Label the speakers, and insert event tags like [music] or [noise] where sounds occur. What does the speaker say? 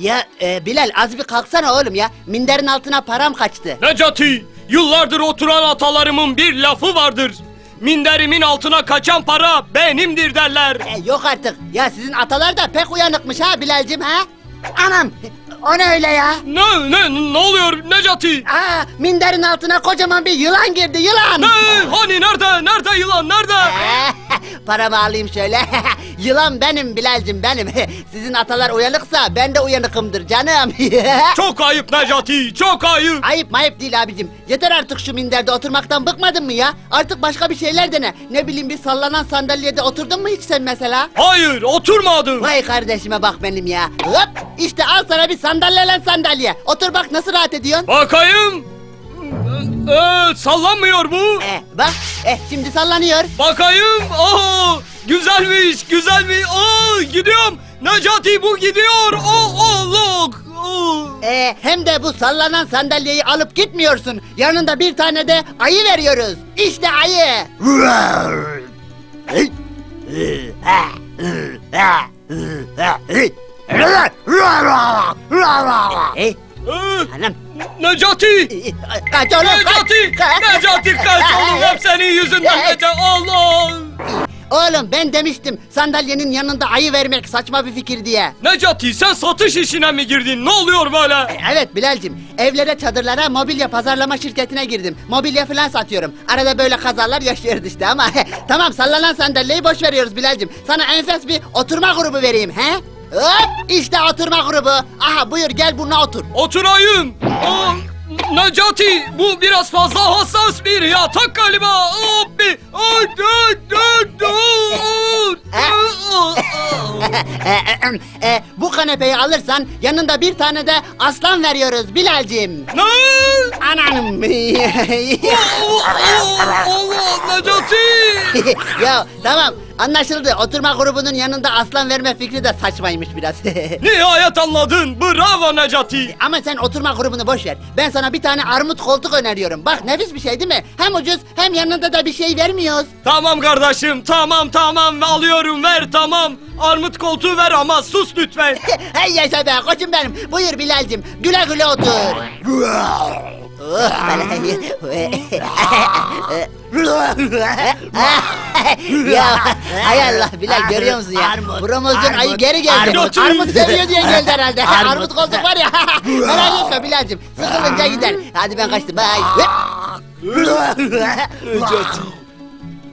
Speaker 1: Ya e, Bilal az bir kalksana oğlum ya. Minderin altına param kaçtı.
Speaker 2: Necati, yıllardır oturan atalarımın bir lafı vardır. Minderimin altına kaçan para benimdir derler.
Speaker 1: E, yok artık. Ya sizin atalar da pek uyanıkmış ha Bilal'cim ha? Anam o ne öyle ya?
Speaker 2: Ne, ne, ne oluyor Necati?
Speaker 1: Aa, minderin altına kocaman bir yılan girdi yılan.
Speaker 2: Ne, hani nerede, nerede yılan, nerede?
Speaker 1: Paramı alayım şöyle. [laughs] yılan benim Bilal'cim benim. [laughs] Sizin atalar uyanıksa ben de uyanıkımdır canım. [laughs]
Speaker 2: Çok ayıp Necati, çok ayıp.
Speaker 1: Ayıp mayıp değil abicim. Yeter artık şu minderde oturmaktan bıkmadın mı ya? Artık başka bir şeyler dene. Ne bileyim bir sallanan sandalyede oturdun mu hiç sen mesela?
Speaker 2: Hayır, oturmadım.
Speaker 1: Vay kardeşime bak benim ya. Hop işte al sana bir sandalye lan sandalye. Otur bak nasıl rahat ediyorsun.
Speaker 2: Bakayım. Ee, sallanmıyor bu.
Speaker 1: Eh bak eh şimdi sallanıyor.
Speaker 2: Bakayım. Aa, güzelmiş, güzelmiş. Aa, gidiyorum. Necati bu gidiyor. Aa, Allah. Aa.
Speaker 1: Eh hem de bu sallanan sandalyeyi alıp gitmiyorsun. Yanında bir tane de ayı veriyoruz. İşte ayı. Hey
Speaker 2: Ee,
Speaker 1: anam.
Speaker 2: Necati.
Speaker 1: Kaç oğlum kaç.
Speaker 2: Necati. Necati kaç [laughs] oğlum hep senin yüzünden Necati. Allah.
Speaker 1: Oğlum ben demiştim sandalyenin yanında ayı vermek saçma bir fikir diye.
Speaker 2: Necati sen satış işine mi girdin? Ne oluyor böyle?
Speaker 1: Evet Bilal'cim evlere çadırlara mobilya pazarlama şirketine girdim. Mobilya falan satıyorum. Arada böyle kazalar yaşıyoruz işte ama [laughs] tamam sallanan sandalyeyi boş veriyoruz Bilal'cim. Sana enfes bir oturma grubu vereyim he? Hop işte oturma grubu. Aha buyur gel buna otur.
Speaker 2: Oturayım. Aa, Necati bu biraz fazla hassas bir yatak galiba. Hop bir. Ay, ay, ay, ay, ay.
Speaker 1: e, bu kanepeyi alırsan yanında bir tane de aslan veriyoruz Bilal'cim.
Speaker 2: Ne?
Speaker 1: Ananım. [laughs]
Speaker 2: Allah Allah Necati.
Speaker 1: ya tamam anlaşıldı. Oturma grubunun yanında aslan verme fikri de saçmaymış biraz. [laughs]
Speaker 2: Nihayet anladın. Bravo Necati.
Speaker 1: Ama sen oturma grubunu boş ver. Ben sana bir tane armut koltuk öneriyorum. Bak nefis bir şey değil mi? Hem ucuz hem yanında da bir şey vermiyoruz.
Speaker 2: Tamam kardeşim tamam tamam alıyorum ver tamam. Armut koltuğu ver ama sus lütfen. [laughs]
Speaker 1: hey yaşa be koçum benim. Buyur Bilal'cim güle güle otur. [laughs] Ya hay Allah Bilal görüyor musun ya? Promosyon ayı geri geldi.
Speaker 2: armut.
Speaker 1: Armut seviyor diye geldi herhalde. [laughs]
Speaker 3: Armut.
Speaker 1: Armut koltuk var ya. [laughs] Merak etme Bilal'cim. Sıkılınca gider. Hadi ben kaçtım. Bye.
Speaker 2: Necati.